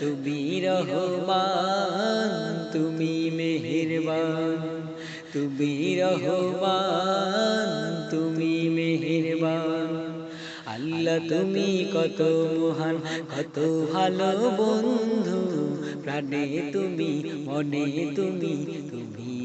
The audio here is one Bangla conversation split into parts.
তুমি রহমান, তুমি মেহেরবান। তুমি রহমান, তুমি মেহেরবান। আল্লাহ, তুমি কত মহান, কত ভালো বন্ধু। প্রাণে তুমি, মনে তুমি তুমি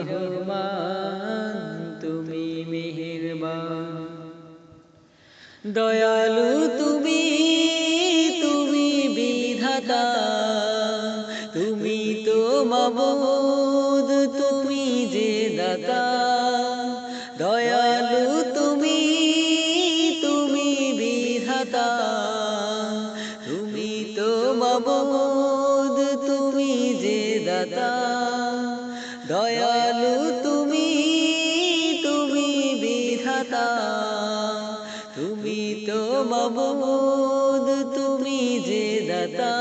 রহমান, তুমি মেহেরবান। দয়ালু তুমি তুমি বিধাতা। তুমি তো মাবুদ, তুমি যে দাতা। দয়ালু তুমি তুমি বিধাতা। তুমি তো মাবুদ, তুমি যে দাতা। দয়ালু তুমি তো মাবুদ তুমি যে দাতা।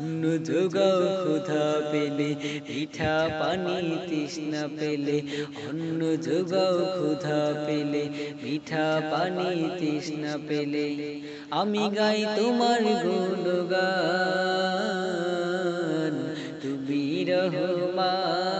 অন্ন যোগাও ক্ষুধা পেলে, পিঠা পানি তৃষ্ণা পেলে। অন্ন যোগাও ক্ষুধা পেলে মিঠা পানি তৃষ্ণা পেলে। আমি গাই তোমার গুণগান, তুমি রহমান।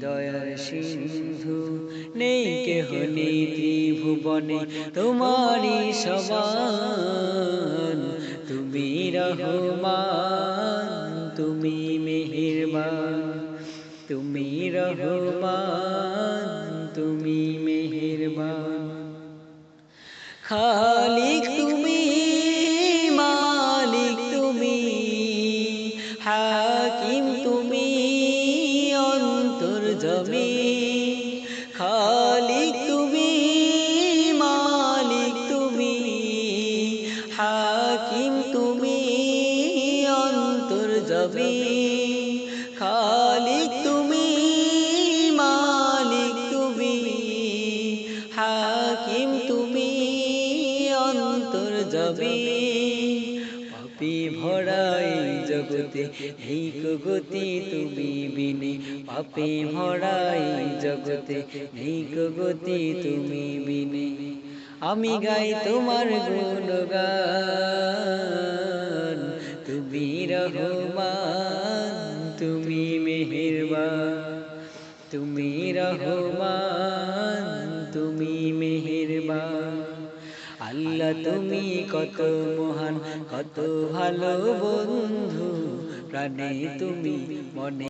দয়ার সিন্ধু, নেই কেহ নেই ত্রিভুবনে তোমারি সমান। তুমি রহমান, তুমি মেহেরবান। তুমি রহমান, তুমি মেহেরবান। খালিক তুমি, মালিক তুমি হাকিম জমি খালিক তুমি, মালিক তুমি, হাকিম তুমি অন্তর জমি খালিক তুমি, মালিক তুমি, হাকিম তুমি অন্তর জমি পাপি ভরাই জগতে, এই গতি তুমি বিনে। পাপে ভরাই জগতে, এই গতি তুমি বিনে। আমি গাই তোমার গুণগান, তুমি রহমান, তুমি মেহেরবান, তুমি রহমান। আল্লাহ তুমি কত মহান কত ভালো বন্ধু প্রাণে তুমি মনে